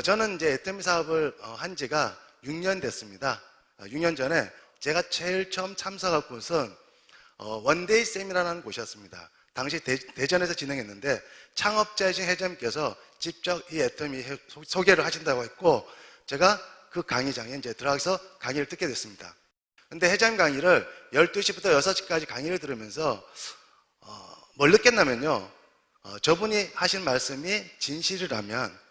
어, 저는 이제 애터미 사업을 어, 한 지가 6년 됐습니다. 어, 6년 전에 제가 제일 처음 참석한 곳은 어, 원데이 세미나라는 곳이었습니다. 당시 대, 전에서 진행했는데 창업자이신 회장님께서 직접 이 애터미 소개를 하신다고 했고 제가 그 강의장에 이제 들어가서 강의를 듣게 됐습니다. 근데 회장님 강의를 12시부터 6시까지 강의를 들으면서 어, 뭘 느꼈냐면요. 어, 저분이 하신 말씀이 진실이라면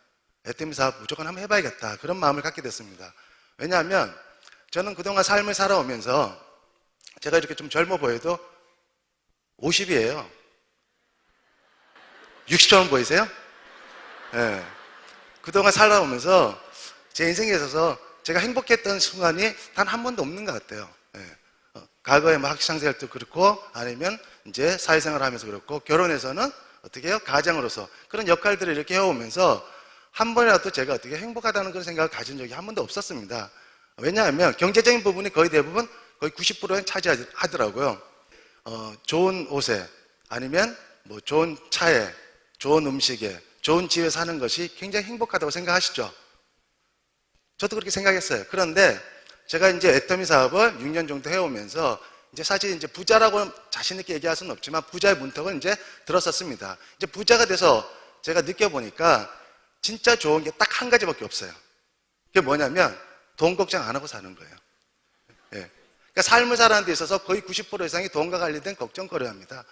애터미 사업 무조건 한번 해봐야겠다. 그런 마음을 갖게 됐습니다. 왜냐하면 저는 그동안 삶을 살아오면서 제가 이렇게 좀 젊어 보여도 50이에요. 60처럼 보이세요? 예. 그동안 살아오면서 제 인생에 있어서 제가 행복했던 순간이 단 한 번도 없는 것 같아요. 예. 어, 과거에 뭐 학창생활 도 그렇고 아니면 이제 사회생활 하면서 그렇고 결혼해서는 어떻게 해요? 가장으로서 그런 역할들을 이렇게 해오면서 한 번이라도 제가 어떻게 행복하다는 그런 생각을 가진 적이 한 번도 없었습니다. 왜냐하면 경제적인 부분이 거의 대부분 거의 90%는 차지하더라고요. 어, 좋은 옷에 아니면 뭐 좋은 차에 좋은 음식에 좋은 집에 사는 것이 굉장히 행복하다고 생각하시죠? 저도 그렇게 생각했어요. 그런데 제가 이제 애터미 사업을 6년 정도 해오면서 이제 사실 이제 부자라고 자신있게 얘기할 수는 없지만 부자의 문턱을 이제 들었었습니다. 이제 부자가 돼서 제가 느껴보니까 진짜 좋은 게 딱 한 가지밖에 없어요. 그게 뭐냐면 돈 걱정 안 하고 사는 거예요. 예. 그러니까 삶을 살아가는 데 있어서 거의 90% 이상이 돈과 관련된 걱정거리를 합니다.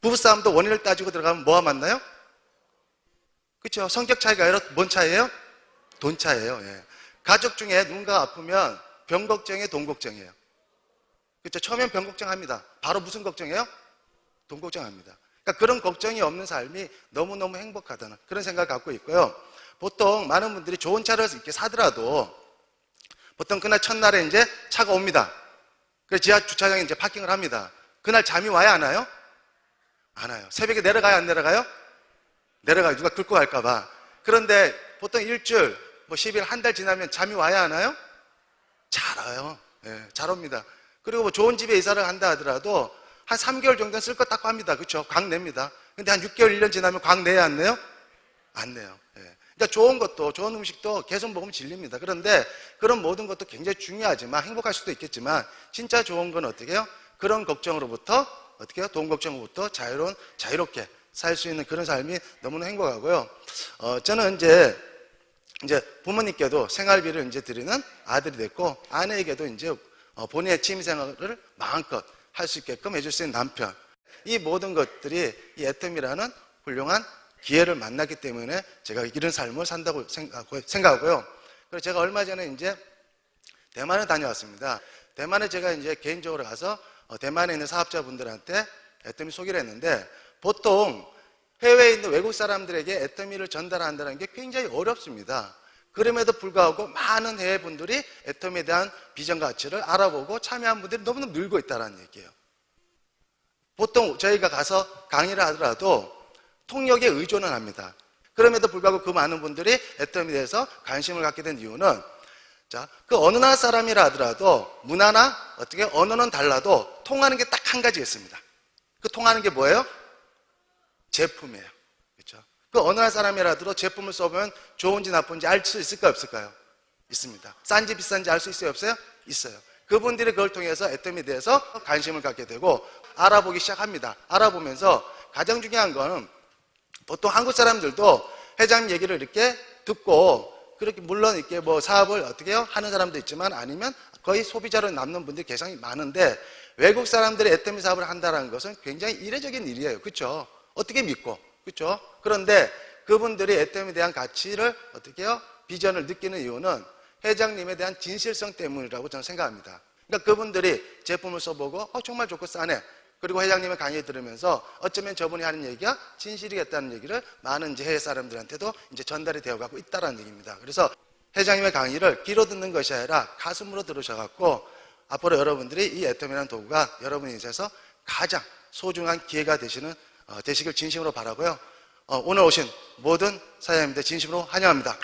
부부싸움도 원인을 따지고 들어가면 뭐가 맞나요? 그렇죠. 성격 차이가 아니라 뭔 차이예요? 돈 차이예요. 예. 가족 중에 누군가 아프면 병 걱정이에요, 돈 걱정이에요. 그렇죠. 처음엔 병 걱정합니다. 바로 무슨 걱정이에요? 돈 걱정합니다. 그러니까 그런 걱정이 없는 삶이 너무너무 행복하다는 그런 생각을 갖고 있고요. 보통 많은 분들이 좋은 차를 이렇게 사더라도 보통 그날 첫날에 이제 차가 옵니다. 그래서 지하 주차장에 이제 파킹을 합니다. 그날 잠이 와야 안 와요? 안 와요. 새벽에 내려가요, 안 내려가요? 내려가요. 누가 긁고 갈까봐. 그런데 보통 일주일, 뭐 10일, 한 달 지나면 잠이 와야 하나요? 잘 와요. 예, 잘 옵니다. 그리고 뭐 좋은 집에 이사를 한다 하더라도 한 3개월 정도는 쓸것딱 합니다. 그렇죠? 광 냅니다. 근데 한 6개월, 1년 지나면 광 내야 안 내요? 안 내요. 예. 그러니까 좋은 것도, 좋은 음식도 계속 먹으면 질립니다. 그런데 그런 모든 것도 굉장히 중요하지만 행복할 수도 있겠지만 진짜 좋은 건 어떻게 해요? 그런 걱정으로부터 어떻게 해요? 돈 걱정으로부터 자유로운, 자유롭게 살 수 있는 그런 삶이 너무나 행복하고요. 어, 저는 이제 이제 부모님께도 생활비를 이제 드리는 아들이 됐고 아내에게도 이제 어, 본인의 취미 생활을 마음껏 할 수 있게끔 해줄 수 있는 남편. 이 모든 것들이 이 애텀이라는 훌륭한 기회를 만났기 때문에 제가 이런 삶을 산다고 생각하고- 생각하고요. 그래서 제가 얼마 전에 이제 대만에 다녀왔습니다. 대만에 제가 이제 개인적으로 가서 어, 대만에 있는 사업자분들한테 애터미 소개를 했는데 보통 해외에 있는 외국 사람들에게 애터미를 전달한다는 게 굉장히 어렵습니다. 그럼에도 불구하고 많은 해외 분들이 애터미에 대한 비전 가치를 알아보고 참여한 분들이 너무너무 늘고 있다는 얘기예요. 보통 저희가 가서 강의를 하더라도 통역에 의존을 합니다. 그럼에도 불구하고 그 많은 분들이 애터미에 대해서 관심을 갖게 된 이유는 자, 그 어느 나라 사람이라 하더라도 문화나 어떻게 언어는 달라도 통하는 게 딱 한 가지 있습니다. 그 통하는 게 뭐예요? 제품이에요. 그렇죠? 그 어느 나라 사람이라 하더라도 제품을 써보면 좋은지 나쁜지 알 수 있을까요? 없을까요? 있습니다. 싼지 비싼지 알 수 있어요? 없어요? 있어요. 그분들이 그걸 통해서 애터미에 대해서 관심을 갖게 되고 알아보기 시작합니다. 알아보면서 가장 중요한 거는 보통 한국 사람들도 회장님 얘기를 이렇게 듣고 그렇게 물론 이렇게 뭐 사업을 어떻게 해요? 하는 사람도 있지만 아니면 거의 소비자로 남는 분들이 굉장히 많은데 외국 사람들이 애터미 사업을 한다는 것은 굉장히 이례적인 일이에요. 그렇죠? 어떻게 믿고 그렇죠? 그런데 그분들이 애터미에 대한 가치를 어떻게 해요? 비전을 느끼는 이유는 회장님에 대한 진실성 때문이라고 저는 생각합니다. 그러니까 그분들이 제품을 써보고 어, 정말 좋고 싸네. 그리고 회장님의 강의 들으면서 어쩌면 저분이 하는 얘기가 진실이겠다는 얘기를 많은 이제 해외 사람들한테도 이제 전달이 되어 가고 있다는 얘기입니다. 그래서 회장님의 강의를 귀로 듣는 것이 아니라 가슴으로 들으셔갖고 앞으로 여러분들이 이 애터미라는 도구가 여러분 인생에서 가장 소중한 기회가 되시는 어, 되시길 진심으로 바라고요. 어, 오늘 오신 모든 사장님들 진심으로 환영합니다.